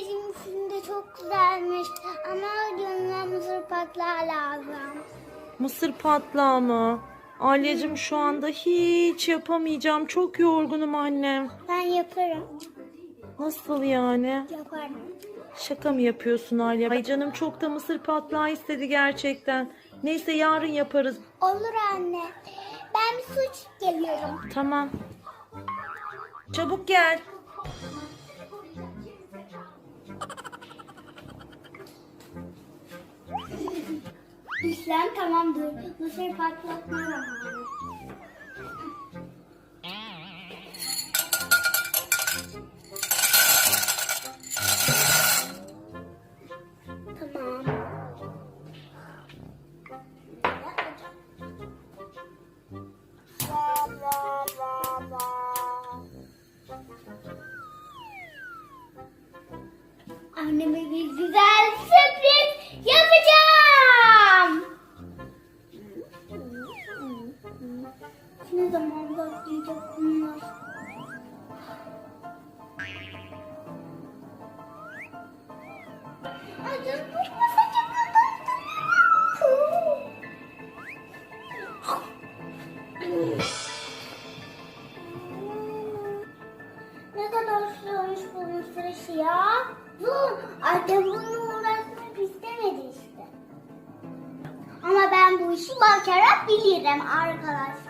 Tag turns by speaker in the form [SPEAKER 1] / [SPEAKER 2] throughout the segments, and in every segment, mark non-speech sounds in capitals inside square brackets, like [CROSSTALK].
[SPEAKER 1] Anneciğim şimdi çok güzelmiş ama yanına mısır patlağı lazım.
[SPEAKER 2] Mısır patlağı mı? Alyacığım şu anda hiç yapamayacağım. Çok yorgunum annem.
[SPEAKER 1] Ben yaparım.
[SPEAKER 2] Nasıl yani?
[SPEAKER 1] Yaparım.
[SPEAKER 2] Şaka mı yapıyorsun Alya? Ay canım çok da mısır patlağı istedi gerçekten. Neyse yarın yaparız.
[SPEAKER 1] Olur anne. Ben bir su içip geliyorum.
[SPEAKER 2] Tamam. Çabuk gel.
[SPEAKER 1] İşlem tamamdır. Mısır patlatma zamanı. Anneme bir güzel sürpriz Ne zaman başlayacak bunlar? Ay canım tutmasa Ne kadar sürmüş bu mısır işi ya? Dur, annem bununla uğraşmak istemedi işte. Ama ben bu işi bakarak bilirim arkadaşlar.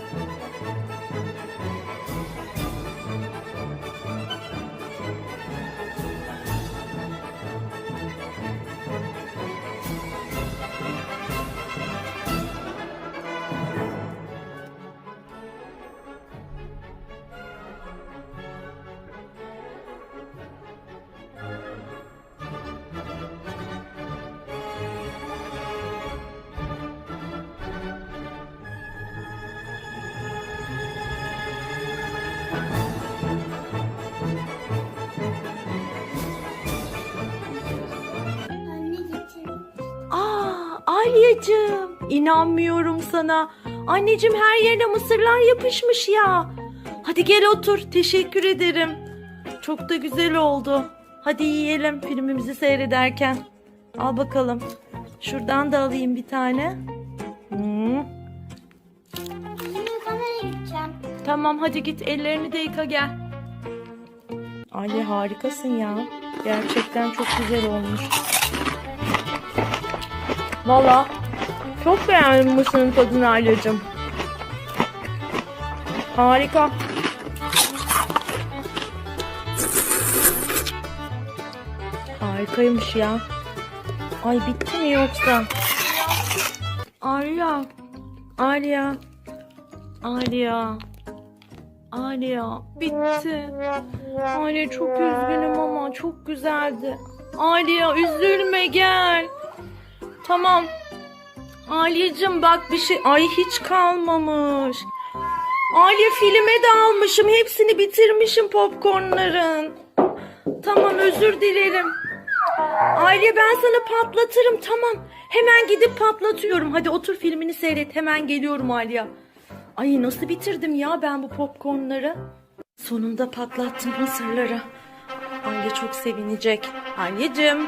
[SPEAKER 2] Aa, Alyacığım. inanmıyorum sana. Anneciğim her yerine mısırlar yapışmış ya. Hadi gel otur. Teşekkür ederim. Çok da güzel oldu. Hadi yiyelim filmimizi seyrederken. Al bakalım. Şuradan da alayım bir tane. Hmm.
[SPEAKER 1] Şimdi kameraya gideceğim.
[SPEAKER 2] Tamam hadi git ellerini de yıka gel. Ali harikasın ya. Gerçekten çok güzel olmuş. Valla çok beğendim mısırın tadını Alya'cığım. Harika. Harikaymış ya. Ay bitti mi yoksa? Arya. Arya. Arya. Arya bitti. Arya çok üzgünüm ama çok güzeldi. Arya üzülme gel. Tamam. Alyacığım bak bir şey. Ay hiç kalmamış. Alya filme de almışım. Hepsini bitirmişim popcornların. Tamam özür dilerim. Alya ben sana patlatırım tamam. Hemen gidip patlatıyorum. Hadi otur filmini seyret. Hemen geliyorum Alya. Ay nasıl bitirdim ya ben bu popcornları. Sonunda patlattım mısırları. Alya çok sevinecek. Alyacığım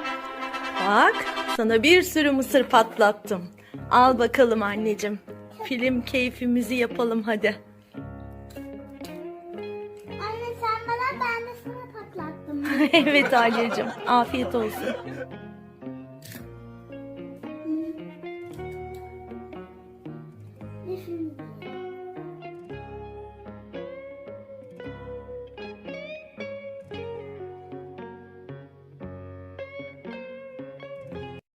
[SPEAKER 2] bak sana bir sürü mısır patlattım. Al bakalım anneciğim. Film keyfimizi yapalım hadi.
[SPEAKER 1] Anne sen bana ben de sana patlattım. [LAUGHS]
[SPEAKER 2] evet Alyacığım afiyet olsun.